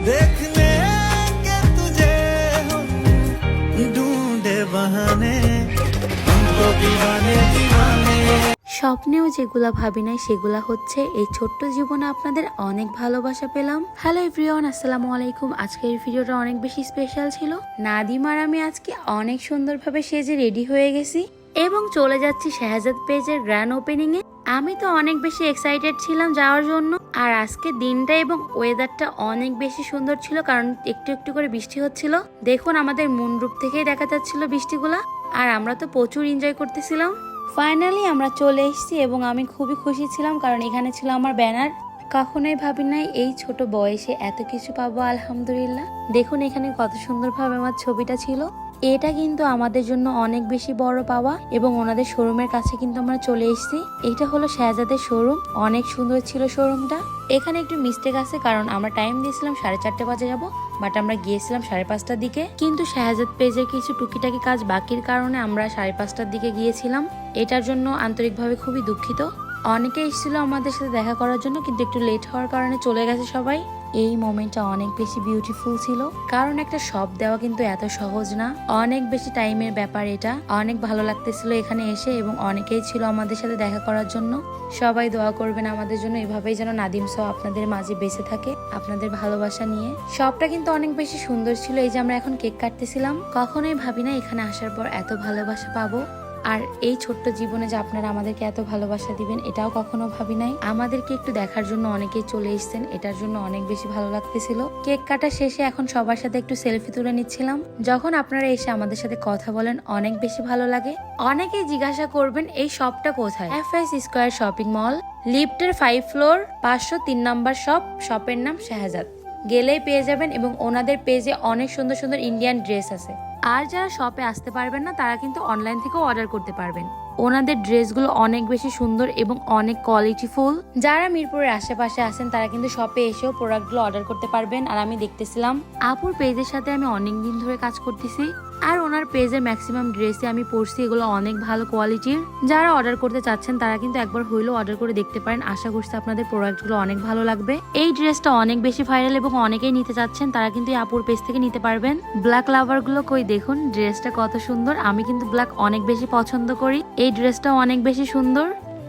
देखने के तुझे हम ढूंढे बहाने हमको दीवाने दीवाने স্বপ্নেও যেগুলা ভাবি নাই সেগুলা হচ্ছে এই ছোট্ট জীবনে আপনাদের অনেক ভালোবাসা পেলাম হ্যালো এভরিওয়ান আসসালামু আলাইকুম আজকের ভিডিওটা অনেক বেশি স্পেশাল ছিল নাদিম আর আমি আজকে অনেক সুন্দরভাবে সেজে রেডি হয়ে গেছি এবং চলে যাচ্ছি শাহজাদ পেজের গ্র্যান্ড ওপেনিং এ আমি তো অনেক বেশি এক্সাইটেড ছিলাম যাওয়ার জন্য। আর আজকে দিনটা এবং ওয়েদারটা অনেক বেশি সুন্দর ছিল, কারণ একটু একটু করে বৃষ্টি হচ্ছিল। দেখুন আমাদের মুনরূপ থেকেই দেখা যাচ্ছিল বৃষ্টিগুলা। আর আমরা তো প্রচুর এনজয় করতেছিলাম। ফাইনালি আমরা চলে এসেছি এবং আমি খুবই খুশি ছিলাম, কারণ এখানে ছিল আমার ব্যানার কখনোই ভাবি নাই, এই ছোট বয়সে এত কিছু পাবো, আলহামদুলিল্লাহ। দেখুন এখানে কত সুন্দরভাবে আমার ছবিটা ছিল। এটা কিন্তু আমাদের জন্য অনেক বেশি বড় পাওয়া এবং ওনাদের শোরুমের কাছে কিন্তু আমরা চলে এসেছি। এটা হলো শাহজাদের শোরুম। অনেক সুন্দর ছিল শোরুমটা। এখানে একটু মিস্টেক আছে কারণ আমরা টাইম দিয়েছিলাম সাড়ে চারটে বাজে যাব বাট আমরা গিয়েছিলাম সাড়ে পাঁচটার দিকে। কিন্তু শাহজাদ পেজের কিছু টুকিটাকি কাজ বাকির কারণে আমরা সাড়ে পাঁচটার দিকে গিয়েছিলাম। এটার জন্য আন্তরিকভাবে খুবই দুঃখিত। অনেকে এসেছিল আমাদের সাথে দেখা করার জন্য, কিন্তু একটু লেট হওয়ার কারণে চলে গেছে সবাই। এই মোমেন্টটা অনেক বেশি বিউটিফুল ছিল। কারণ একটা শপ দেওয়া কিন্তু এত সহজ না। অনেক বেশি টাইমের ব্যাপার এটা। অনেক ভালো লাগতেছিল এখানে এসে এবং অনেকেই ছিল আমাদের সাথে দেখা করার জন্য। সবাই দোয়া করবেন আমাদের জন্য। এভাবেই যেন নাদিম সহ আপনাদের মাঝে বেঁচে থাকে, আপনাদের ভালোবাসা নিয়ে। শপটা কিন্তু অনেক বেশি সুন্দর ছিল। এই যে আমরা এখন কেক কাটতেছিলাম, কখনোই ভাবি না এখানে আসার পর এত ভালোবাসা পাবো। আর এই ছোট্ট জীবনে যে আপনারা আমাদেরকে এত ভালোবাসা দিবেন, এটাও কখনো ভাবি নাই। আমাদেরকে একটু দেখার জন্য অনেকেই চলে এসেছেন, এটার জন্য অনেক বেশি ভালো লাগতেছিল। কেক কাটা শেষে এখন সবার সাথে একটু সেলফি তুলে নিচ্ছিলাম। যখন আপনারা এসে আমাদের সাথে কথা বলেন, অনেক বেশি ভালো লাগে। অনেকেই জিজ্ঞাসা করবেন, এই শপটা কোথায়? F S square shopping mall লিফটের ফাইভ ফ্লোর পাঁচশো তিন নাম্বার শপ শপের নাম শাহজাদ গেলেই পেয়ে যাবেন এবং ওনাদের পেজে অনেক সুন্দর সুন্দর ইন্ডিয়ান ড্রেস আছে। আর যারা শপে আসতে পারবেন না তারা কিন্তু অনলাইন থেকেও অর্ডার করতে পারবেন। ওনাদের ড্রেসগুলো অনেক বেশি সুন্দর এবং অনেক কোয়ালিটিফুল যারা মিরপুরের আশেপাশে আছেন তারা কিন্তু শপে এসেও প্রোডাক্টগুলো অর্ডার করতে পারবেন। আর আমি দেখতেছিলাম আপুর পেজের সাথে আমি অনেক দিন ধরে কাজ করতেছি। আর ওনার পেজের ম্যাক্সিমাম ড্রেসে আমি পরছি এগুলো অনেক ভালো কোয়ালিটির যারা অর্ডার করতে চাচ্ছেন তারা কিন্তু একবার হইলেও অর্ডার করে দেখতে পারেন। আশা করছি আপনাদের প্রোডাক্টগুলো অনেক ভালো লাগবে। এই ড্রেসটা অনেক বেশি ভাইরাল এবং অনেকেই নিতে চাচ্ছেন তারা কিন্তু এই আপুর পেজ থেকে নিতে পারবেন। ব্ল্যাক লাভারগুলো কই দেখুন ড্রেসটা কত সুন্দর। আমি কিন্তু ব্ল্যাক অনেক বেশি পছন্দ করি। এই ড্রেসটাও অনেক বেশি সুন্দর।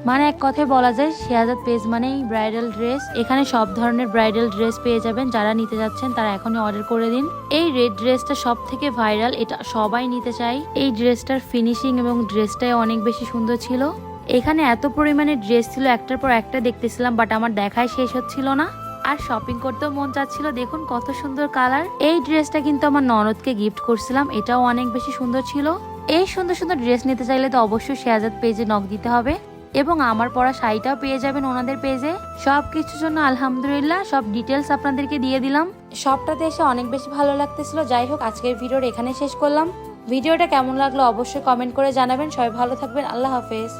মানে এক কথায় বলা যায় শেয়াজাদ পেজ মানেই ব্রাইডাল ড্রেস এখানে সব ধরনের ব্রাইডাল ড্রেস পেয়ে যাবেন। যারা নিতে যাচ্ছেন, তারা এখনই অর্ডার করে দিন। এই রেড ড্রেসটা সব থেকে ভাইরাল এটা সবাই নিতে চাই এই ড্রেসটার ফিনিশিং এবং ড্রেসটাই অনেক বেশি সুন্দর ছিল। এখানে এত পরিমাণে ড্রেস ছিল, একটার পর একটা দেখতেছিলাম বাট আমার দেখায় শেষ হচ্ছিল না। আর শপিং করতেও মন চাচ্ছিল, দেখুন কত সুন্দর কালার এই ড্রেসটা কিন্তু আমার ননদকে গিফট করছিলাম, এটাও অনেক বেশি সুন্দর ছিল। এই সুন্দর সুন্দর ড্রেস নিতে চাইলে তো অবশ্যই শেয়াজাদ পেজে নখ দিতে হবে। এবং আমার পরা শাড়িটাও পেয়ে যাবেন ওনাদের পেজে সব কিছুর জন্য আলহামদুলিল্লাহ, সব ডিটেলস আপনাদেরকে দিয়ে দিলাম। সবটাতে এসে অনেক বেশি ভালো লাগতেছিল। যাই হোক, আজকের ভিডিওর এখানে শেষ করলাম। ভিডিওটা কেমন লাগল অবশ্যই কমেন্ট করে জানাবেন। সবাই ভালো থাকবেন। আল্লাহ হাফেজ।